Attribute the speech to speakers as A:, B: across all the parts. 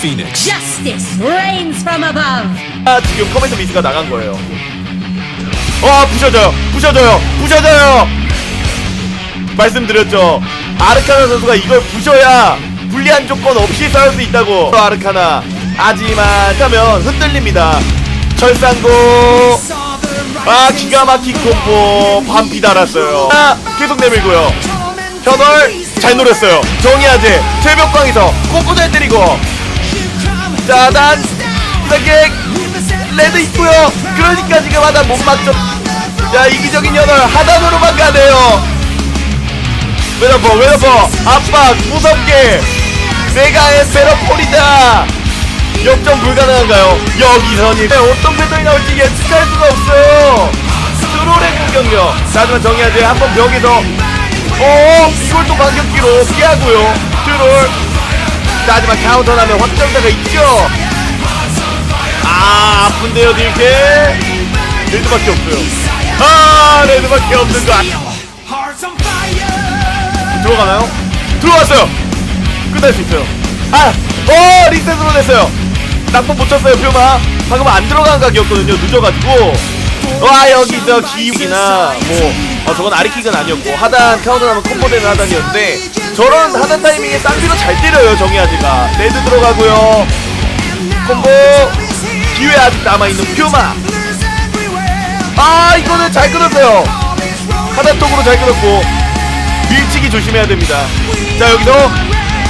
A: Phoenix.
B: Justice reigns from above.
C: 아, 지금 커맨드 미스가 나간 거예요. 어, 부셔져요. 부셔져요. 부셔져요. 말씀드렸죠. 아르카나 선수가 이걸 부셔야 불리한 조건 없이 싸울 수 있다고. 아르카나. 하지만 하면 흔들립니다. 철상고. 아, 기가 막힌 콤보. 반피 달았어요. 아, 계속 내밀고요. 현월 잘 노렸어요. 정의하제 최벽광에서 꼼꼼 잘 때리고. 짜단. 이상객. 레드 있고요. 그러니까 지금 하단 못 맞죠. 자 이기적인 연월 하단으로만 가네요. 웨더퍼 웨더퍼 압박 무섭게 메가의 베러폴이다. 역전 불가능한가요? 여기서니 네, 어떤 패턴이 나올지 예측할 수가 없어요. 트롤의 공격력. 자, 하지만 정의하지 한번 벽에서 어 이걸 또 반격기로 피하고요. 트롤. 자, 하지만 카운터 나면 확정자가 있죠. 아 아픈데요 딜캐 레드밖에 없어요. 아 레드밖에 없는 거. 들어가나요? 들어갔어요. 끝날 수 있어요. 아 어 리셋으로 됐어요. 낙법 못 쳤어요 퓨마. 방금 안 들어간 각이었거든요 늦어가지고. 와 여기서 기욱이나. 뭐 어, 저건 아리킥은 아니었고 하단 카운터 나면 콤보 되는 하단이었는데 저런 하단 타이밍에 쌍비로 잘 때려요 정의아지가. 레드 들어가고요. 콤보. 기회 아직 남아있는 퓨마. 아 이거는 잘 끊었어요. 하단 쪽으로 잘 끊었고. 밀치기 조심해야 됩니다. 자 여기서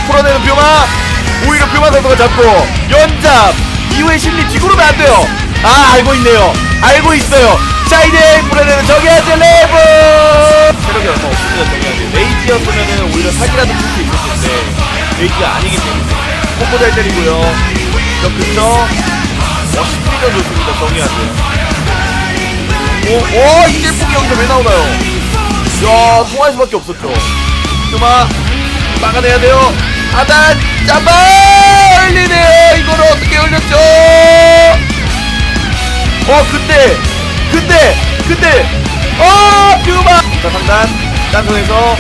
C: 풀어내는 퓨마. 오히려 퓨마 선수가 잡고. 연잡. 이후에 심리 뒤구르면 안 돼요. 아 알고 있네요. 알고 있어요. 자 이제 풀어내는 정의아재 레브 체력이 얼마 없습니다 정의아재 레이지였으면 오히려 사기라도 칠 수 있을 텐데 레이지가 아니기 때문에 콤보 잘 때리고요 저 근처 어, 10미전 좋습니다. 정리하세요. 오, 오, 이제 폭이 여기서 왜 나오나요? 야, 통할 수밖에 없었죠. 그만, 막아내야 돼요. 하단, 잡아! 흘리네요. 이걸 어떻게 흘렸죠? 어, 근데, 근데, 근데, 어, 그만! 자, 상단, 딴손에서,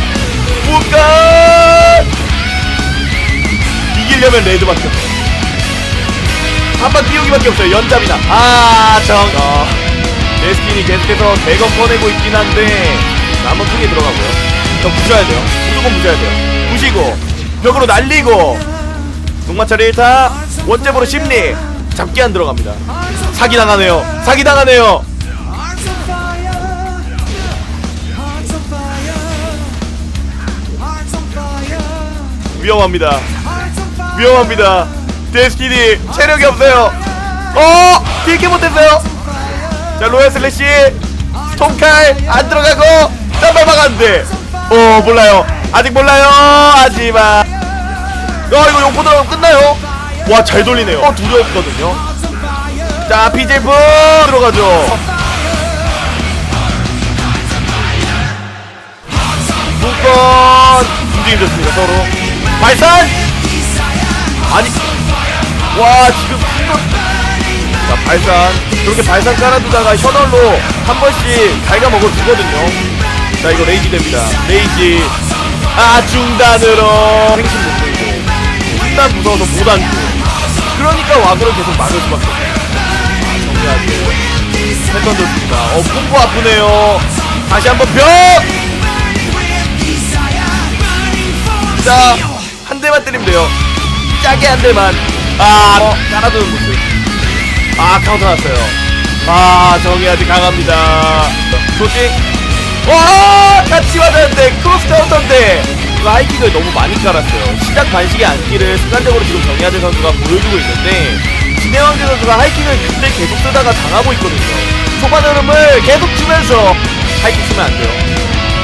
C: 북간! 이기려면 레드밖에 없어요. 한번 띄우기밖에 없어요. 연잡이나. 아, 정. 어, 데스틴이 계속해서 대검 꺼내고 있긴 한데 한번 크게 들어가고요. 저 부셔야 돼요. 무조건 부셔야 돼요. 부시고 벽으로 날리고 녹마찰 1타 원잽으로 심리 잡기 안 들어갑니다. 사기 당하네요. 사기 당하네요. 위험합니다. 위험합니다. 데스티니 체력이 없어요. 어, 딜게 못했어요. 자, 로얄 슬래시 통칼 안 들어가고 땀발 막았는데. 어, 몰라요. 아직 몰라요. 하지만. 어, 이거 용포 들어가면 끝나요. 와, 잘 돌리네요. 어, 두려웠거든요. 자, BJF 들어가죠. 두건 움직임 좋습니다, 서로. 발산! 아니 와 지금 이거 자 발산. 저렇게 발산 깔아두다가 셔널로 한 번씩 갉아먹어 주거든요. 자 이거 레이지 됩니다. 레이지. 아 중단으로. 생신 못 보이고. 중단 무서워서 못 앉고. 그러니까 와그를 계속 막을 수밖에 없어요. 아, 정리하게. 패턴 좋습니다. 어 콤보 아프네요. 다시 한번 벽! 자, 한 때리면 돼요. 짜게 한 대만. 아, 어, 깔아두는 모습. 아, 카운터 났어요. 아, 정이 아직 강합니다. 조직. 와, 같이 맞았는데, 크로스 카운터인데. 하이킥을 너무 많이 깔았어요. 시작 반식의 안기를 습관적으로 지금 정의하재 선수가 보여주고 있는데, 진해왕재 선수가 하이킥을 그때 계속 쓰다가 당하고 있거든요. 초반 흐름을 계속 주면서 하이킥 쓰면 안 돼요.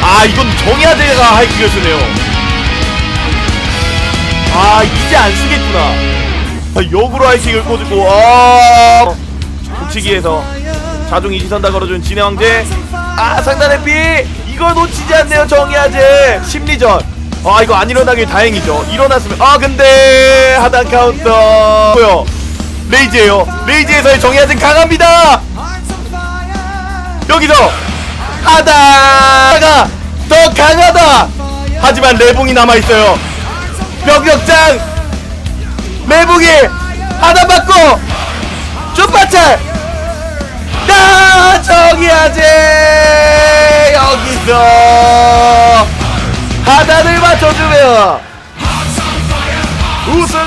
C: 아, 이건 정의하재가 하이킥을 쓰네요. 아 이제 안 쓰겠구나. 아, 역으로 하이킥을 꽂고 아! 북치기에서 자중 이지선다 걸어준 진해왕제. 아 상단의 피 이걸 놓치지 않네요 정의하제. 심리전. 아 이거 안 일어나길 다행이죠. 일어났으면 아 근데 하단 카운터. 뭐요? 레이지에요. 레이지에서의 정의하제는 강합니다. 여기서 하다가 더 강하다. 하지만 레봉이 남아 있어요 병력장 매북이 하나 받고 쭈빠찰 나 정의하지 여기서 하단을 맞춰주며 거머쥡니다